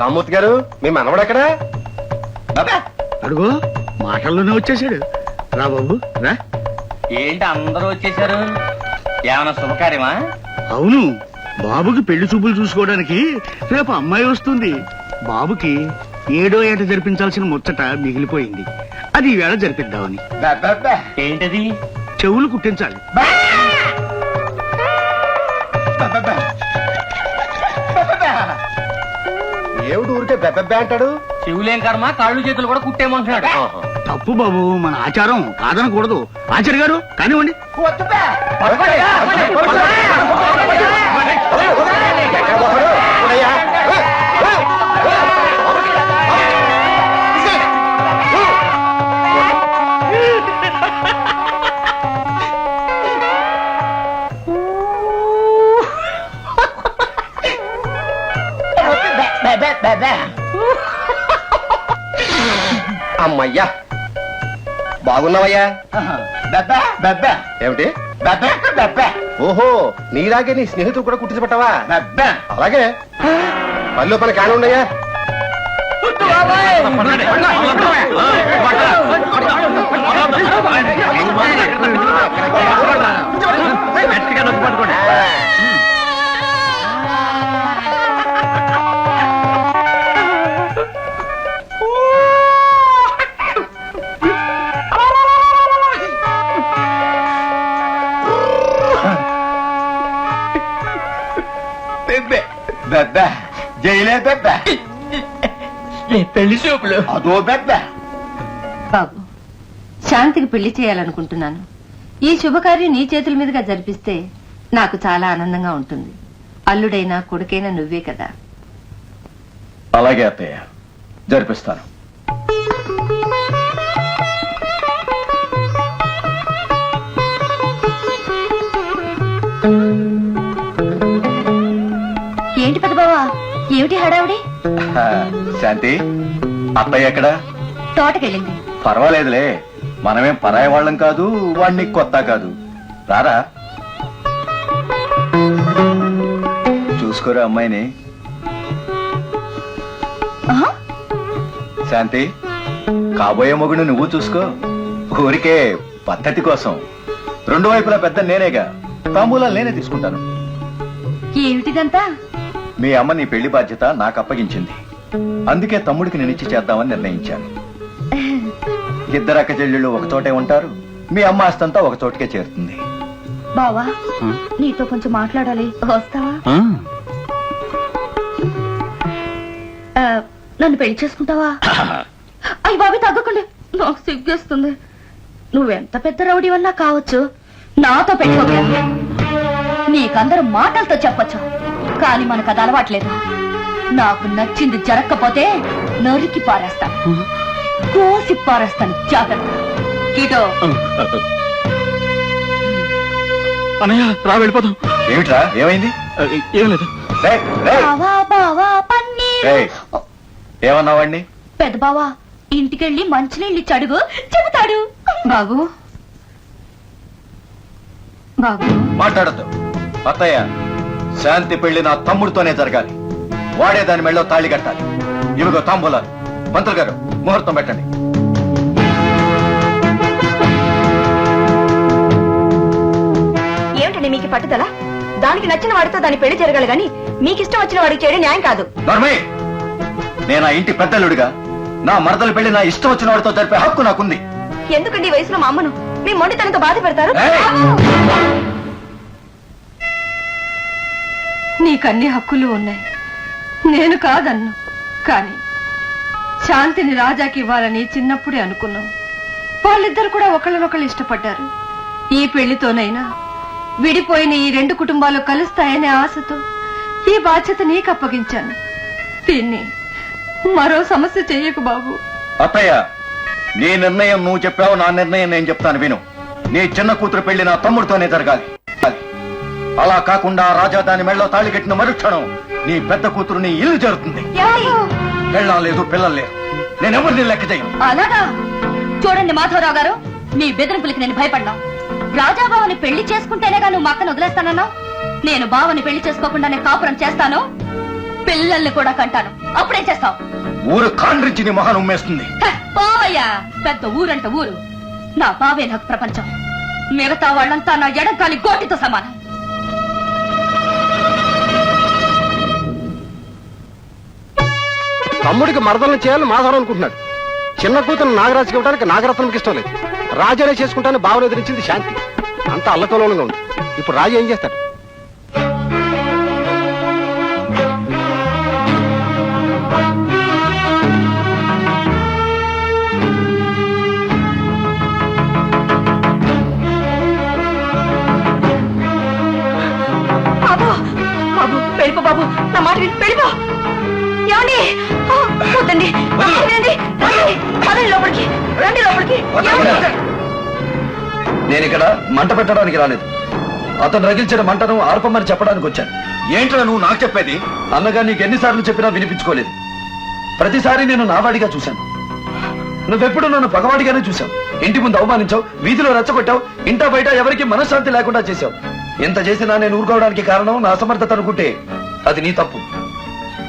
రామ్మూర్తి గారు మీ మనవడు ఎక్కడా? బాబా! అడుగు మాటల్లోనే వచ్చేసాడు రా బాబు రా. ఏంటి అందరూ వచ్చేసారు ఏమైనా శుభకార్యమా? అవును బాబుకి పెళ్ళి చూపులు చూసుకోవడానికి రేపు అమ్మాయి వస్తుంది. బాబుకి ఏడో ఏట జరిపించాల్సిన ముచ్చట మిగిలిపోయింది. అది ఈవేళ జరిపిద్దామని. బాబా! ఏంటది? చెవులు కుట్టించాలి. ఏమిటి ఊరికే బెబ్బెబ్బే అంటాడు? చెవులేం కర్మ కాళ్ళు చేతులు కూడా కుట్టేమంటున్నాడు. తప్పు బాబు మన ఆచారం కాదనకూడదు. ఆచార్య గారు కానివ్వండి బాగున్నావయ్యా ఏమిటి ఓహో నీలాగే నీ స్నేహితుడు కూడా పెట్టవా బాబా అలాగే పనిలో పని కాని ఉండయా జైలే బెబ్బే. పెళ్ళి చూపులు. అదో బెబ్బే. బాబు శాంతికి పెళ్ళి చేయాలనుకుంటున్నాను. ఈ శుభకార్యం నీ చేతుల మీదుగా జరిపిస్తే నాకు చాలా ఆనందంగా ఉంటుంది. అల్లుడైనా కొడుకైనా నువ్వే కదా. అలాగే అత్తయ్య. జరిపిస్తాను. ఏమిటి హడావుడి? శాంతి అత్తయ్య ఎక్కడ? తోటకెళ్ళింది. పర్వాలేదులే మనమేం పరాయి వాళ్ళం కాదు వాడిని కొత్త కాదు. రారా? చూసుకోరా అమ్మాయిని. శాంతి కాబోయే మొగుడు నువ్వు చూసుకో. ఊరికే పద్ధతి కోసం. రెండు వైపులా పెద్ద నేనేగా. తాంబూలాలు నేనే తీసుకుంటాను. ఏమిటిదంతా? మీ అమ్మ నీ పెళ్ళి బాధ్యత నాకు అప్పగించింది. అందుకే తమ్ముడికి నేను ఇచ్చి చేద్దామని నిర్ణయించాను. ఇద్దరు అక్క చెల్లెళ్ళు ఒక చోటే ఉంటారు. మీ అమ్మ ఆస్తంతా ఒక చోటుకే చేరుతుంది. బావా నీతో కొంచెం మాట్లాడాలి. వస్తావా? నన్ను పెళ్ళి చేసుకుంటావా? అయ్యి బాబు తగ్గకండి. నాకు సిగ్గేస్తుంది. నువ్వెంత పెద్ద రౌడీ వన్నా కావచ్చు? నాతో పెట్టుకోగలను నీకందరూ మాటలతో చెప్పొచ్చు. కానీ మనకు అది అలవాట్లేదు. నాకు నచ్చింది జరగకపోతే నరికి పారేస్తాను. కోసి పారేస్తాను. జాగ్రత్త. కీటో అనయ్య రా వెళ్ళిపోతాం ఏమిట్రా? ఏమైంది? ఏం లేదు. బావా బావా పన్నీరు. ఏమన్నావాడిని పెద్ద బావా ఇంటికెళ్ళి మంచినీళ్ళు ఇచ్చి అడుగు చెబుతాడు. బాబు. బాబు. మాట్లాడద్దు. అత్తయ్య శాంతి పెళ్ళి నా తమ్ముడితోనే జరగాలి. వాడే దాని మెళ్ళో తాళి కట్టాలి. ఇవిగో తాంబూలాలు. పంతులు గారు ముహూర్తం పెట్టండి. ఏమిటండి మీకు పట్టుదల? దానికి నచ్చిన వాడితో దాని పెళ్ళి జరగాలి గాని మీకు ఇష్టం వచ్చిన వాడికి చేయడం న్యాయం కాదు. నర్మే నేను ఆ ఇంటి పెద్దలుడిగా నా మరదల పెళ్ళి నా ఇష్టం వచ్చిన వాడితో జరిపే హక్కు నాకుంది. ఎందుకండి ఈ వయసులో మా అమ్మను? మీ మొండితనంతో బాధ పెడతారు? నీకన్ని హక్కులు ఉన్నాయి. నేను కాదన్ను కాని శాంతిని రాజాకి ఇవ్వాలని చిన్నప్పుడే అనుకున్నాం వాళ్ళిద్దరు కూడా ఒకళ్ళనొకళ్ళు ఇష్టపడ్డారు. ఈ పెళ్ళితోనైనా విడిపోయిన ఈ రెండు కుటుంబాలు కలుస్తాయనే ఆశతో ఈ బాధ్యత నీకు అప్పగించాను దీన్ని మరో సమస్య చెయ్యకు బాబు. అత్తయ్య నీ నిర్ణయం నువ్వు చెప్పావు నా నిర్ణయం నేను చెప్తాను విను. నీ చిన్న కూతురు పెళ్ళి నా తమ్ముడితోనే జరగాలి. అలా కాకుండా రాజా దాని మెళ్ళలో తాళి కట్టిన మరుక్షణం నీ పెద్ద కూతురు నీ ఇల్లు జరుగుతుంది. పెళ్ళం లేదు పిల్లలు లేరు. నేను ఎవరిని లెక్క చేయను? అలాగా? చూడండి మాధవరావు గారు మీ బెదిరింపులకి నేను భయపడ్డా రాజాబావని పెళ్ళి చేసుకుంటేనేగా నువ్వు మా అక్కను వదిలేస్తానన్నావు నేను బావని పెళ్ళి చేసుకోకుండా నేను కాపురం చేస్తాను పిల్లల్ని కూడా కంటాను. అప్పుడే చేస్తావు? ఊరు కాండ్రించి నీ మొహాన్ని ఉమ్మేస్తుంది. పోవయ్యా! పెద్ద ఊరంట ఊరు. నా బావే నాకు ప్రపంచం. మిగతా వాళ్ళంతా నా ఎడంకాలి గోటితో సమానం. తమ్ముడికి మరదలను చేయాలని మాధవరం అనుకుంటున్నాడు. చిన్న కూతురు నాగరాజుకి ఇవ్వడానికి నాగరత్నంకి ఇష్టం లేదు. రాజానే చేసుకుంటానని భావన ఎదిరించింది శాంతి. అంత అల్లకలోలంగా ఉంది. ఇప్పుడు రాజు ఏం చేస్తాడు? రండి లోపలికి. ఏమండి? నేను ఇక్కడ మంట పెట్టడానికి రాలేదు. అతను రగిల్చిన మంటను ఆర్పమని చెప్పడానికి వచ్చాను. ఏంట్రా నువ్వు నాకు చెప్పేది? అన్నగా నీకు ఎన్నిసార్లు చెప్పినా వినిపించుకోలేదు. ప్రతిసారి నేను నావాడిగా చూశాను. నువ్వెప్పుడు నన్ను పగవాడిగానే చూశావు. ఇంటి ముందు అవమానించావు వీధిలో రెచ్చగొట్టావు ఇంట బయట ఎవరికి మనశ్శాంతి లేకుండా చేశావు. ఎంత చేసినా నేను ఊరుకోవడానికి కారణం నా అసమర్థత అనుకుంటే అది నీ తప్పు.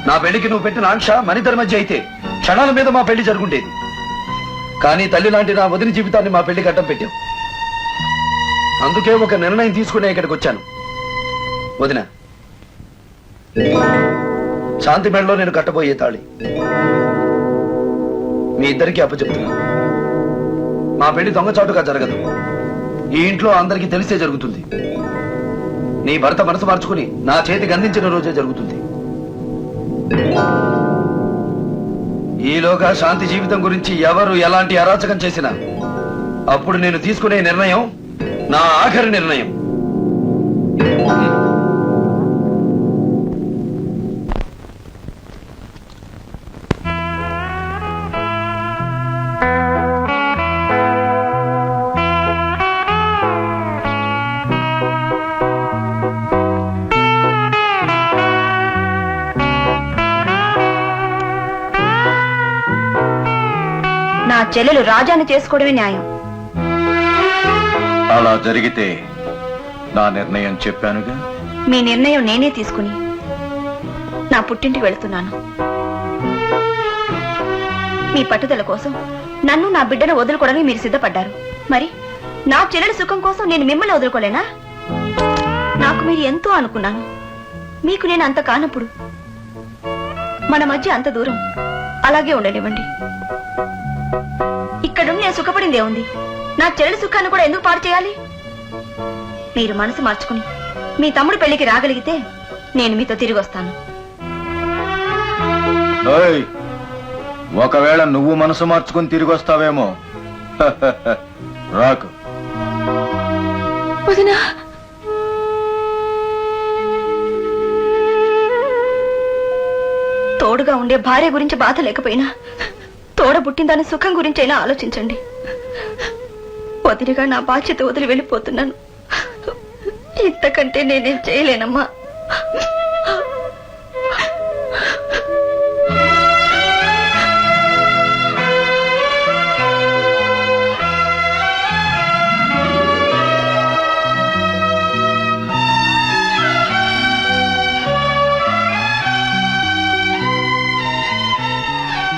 నా పెళ్ళికి నువ్వు పెట్టిన ఆంక్ష మనిద్దరి మధ్య అయితే క్షణాల మీద మా పెళ్ళి జరుగుండేది. కానీ తల్లి లాంటి నా వదిలి జీవితాన్ని మా పెళ్ళి కట్టం పెట్టావు. అందుకే ఒక నిర్ణయం తీసుకునే ఇక్కడికి వచ్చాను. వదిన శాంతి మెడలో నేను కట్టబోయే తాళి. మీ ఇద్దరికి అప్పచెప్తున్నా. మా పెళ్ళి దొంగచాటుగా జరగదు. ఈ ఇంట్లో అందరికీ తెలిసే జరుగుతుంది. నీ భర్త మనసు మార్చుకుని నా చేతికి అందించిన రోజే జరుగుతుంది. ఈలోగా శాంతి జీవితం గురించి ఎవరు ఎలాంటి అరాచకం చేసినా అప్పుడు నేను తీసుకునే నిర్ణయం నా ఆఖరి నిర్ణయం. చెల్లెలు రాజాని చేసుకోవడమే న్యాయం. అలా జరిగితే నా నిర్ణయం చెప్పానుగా? మీ నిర్ణయం నేనే తీసుకుని నా పుట్టింటికి వెళ్తున్నాను. మీ పట్టుదల కోసం నన్ను నా బిడ్డను వదులుకోవడానికి మీరు సిద్ధపడ్డారు. మరి నా చెల్లెల సుఖం కోసం నేను మిమ్మల్ని వదులుకోలేనా? నాకు మీరు ఎంతో అనుకున్నాను. మీకు నేను అంత కానప్పుడు మన మధ్య అంత దూరం అలాగే ఉండనివ్వండి. ఇక్కడ నేను సుఖపడిందే ఉంది నా చెల్లెల సుఖాన్ని కూడా ఎందుకు పాడు చేయాలి? మీరు మనసు మార్చుకుని మీ తమ్ముడు పెళ్ళికి రాగలిగితే నేను మీతో తిరిగి వస్తాను. ఓయ్, ఒకవేళ నువ్వు మనసు మార్చుకుని తిరిగి వస్తావేమో. రాకు. వదినా. తోడుగా ఉండే భార్య గురించి బాధ లేకపోయినా తోడ పుట్టిందని సుఖం గురించైనా ఆలోచించండి. వదిలిగా నా బాధ్యత వదిలి వెళ్ళిపోతున్నాను. ఇంతకంటే నేనేం చేయలేనమ్మా.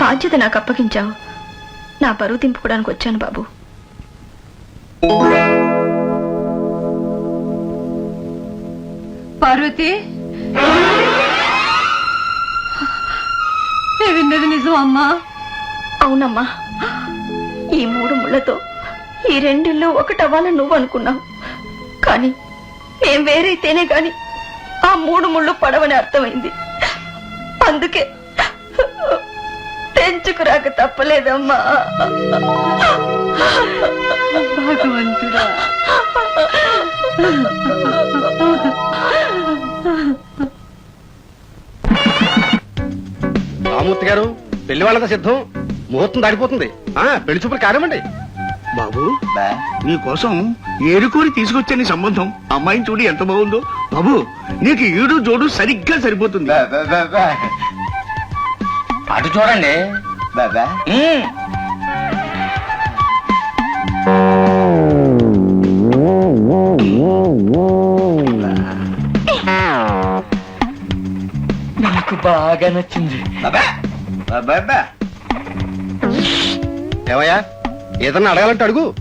బాధ్యత నాకు అప్పగించావు. నా బరువు దింపుకోవడానికి వచ్చాను బాబు. పార్వతి. నేను విన్నది నిజం అమ్మా. అవునమ్మా. ఈ మూడు ముళ్ళతో ఈ రెండిళ్ళు ఒకటవ్వాలని నువ్వు అనుకున్నావు. కానీ మేం వేరైతేనే గాని ఆ మూడు ముళ్ళు పడవని అర్థమైంది. అందుకే తెంచుకురాక తప్పలేదమ్మా. భగవంతుడా. రామూర్తి గారు పెళ్ళి వాళ్ళతో సిద్ధం. ముహూర్తం దాటిపోతుంది. ఆ పెళ్ళి చూపులు కానివ్వండి. బాబు నీ కోసం ఏరుకోరి తీసుకొచ్చే సంబంధం అమ్మాయిని చూడు ఎంత బాగుందో. బాబు నీకు ఈడు జోడు సరిగ్గా సరిపోతుంది. అటు చూడండి. ఉమ్. నాకు బాగా నచ్చింది. బాబా. బాబా ఏమయ్యా? ఏదన్నా అడగాలంటే అడుగు.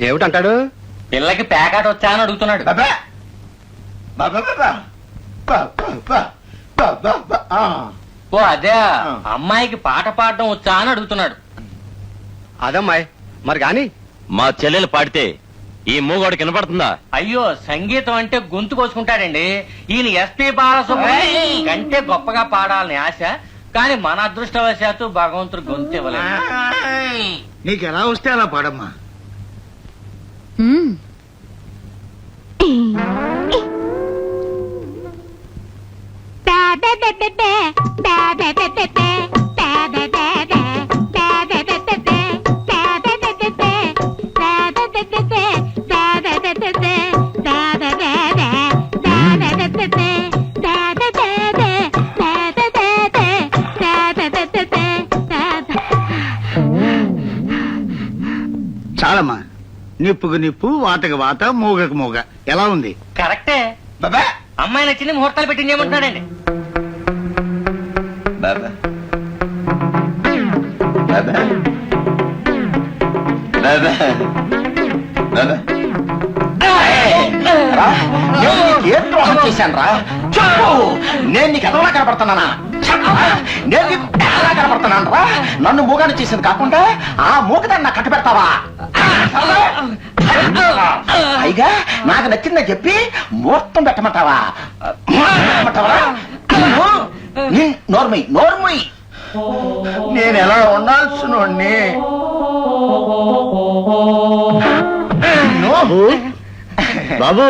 ఏమిటంటాడు? పిల్లకి ప్యాకెట్ వచ్చా అని అడుగుతున్నాడు. ఓ అదే. అమ్మాయికి పాట పాడడం వచ్చా అని అడుగుతున్నాడు. అదమ్మాయి మరి గాని? మా చెల్లెలు పాడితే ఈ మూగోడికి వినపడుతుందా? అయ్యో సంగీతం అంటే గొంతు కోసుకుంటాడండి. ఈయన ఎస్పి బాలసుబ్రహ్మణ్యం కంటే గొప్పగా పాడాలని ఆశ. కానీ మన అదృష్టవశాత్తు భగవంతుడు గొంతు ఇవ్వలేదు. నీకు ఎలా వస్తే అలా పాడమ్మా? చాలమ్మా. నిప్పుకు నిప్పు వాతకు వాత మూగకు మూగ. ఎలా ఉంది? కరెక్టే. బాబా! అమ్మాయి నచ్చింది ముహూర్తాలు పెట్టింది ఏమంటున్నాడండి? బాబా! బాబా! బాబా! బాబా! నేను నీకు ఏం ద్రోహం చేశాను రా చెప్పు! నేను నీకు ఎదవలా కనపడుతున్నానా. నేను నీకు ఎదవలా కనపడుతున్నాను రా నన్ను మూగాన్ని చేసింది కాకుండా ఆ మూగదాన్ని నాకు కట్టు పెడతావా? పైగా నాకు నచ్చిందని చెప్పి ముహూర్తం పెట్టమంటావా? పెట్టమంటావా? నీ- నోర్మయ్ నోర్మయ్ నేను ఎలా ఉండాల్సిన బాబు!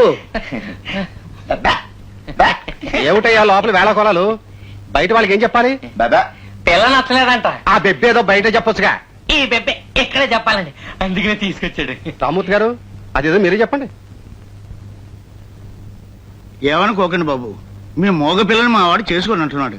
ఏమిటయ్యా లోపల వేళ కొలాలు బయట వాళ్ళకి ఏం చెప్పాలి? బాబా! పిల్ల నచ్చలేదంట ఆ బెబ్బేదో బయట చెప్పొచ్చుగా. ఈ బెబ్బే ఇక్కడే చెప్పాలండి. అందుకనే తీసుకొచ్చాడు. రామూర్తి గారు అదేదో మీరే చెప్పండి. ఏమనుకోకండి బాబు. మీ మోగ పిల్లని మా వాడు చేసుకొని అంటున్నాడు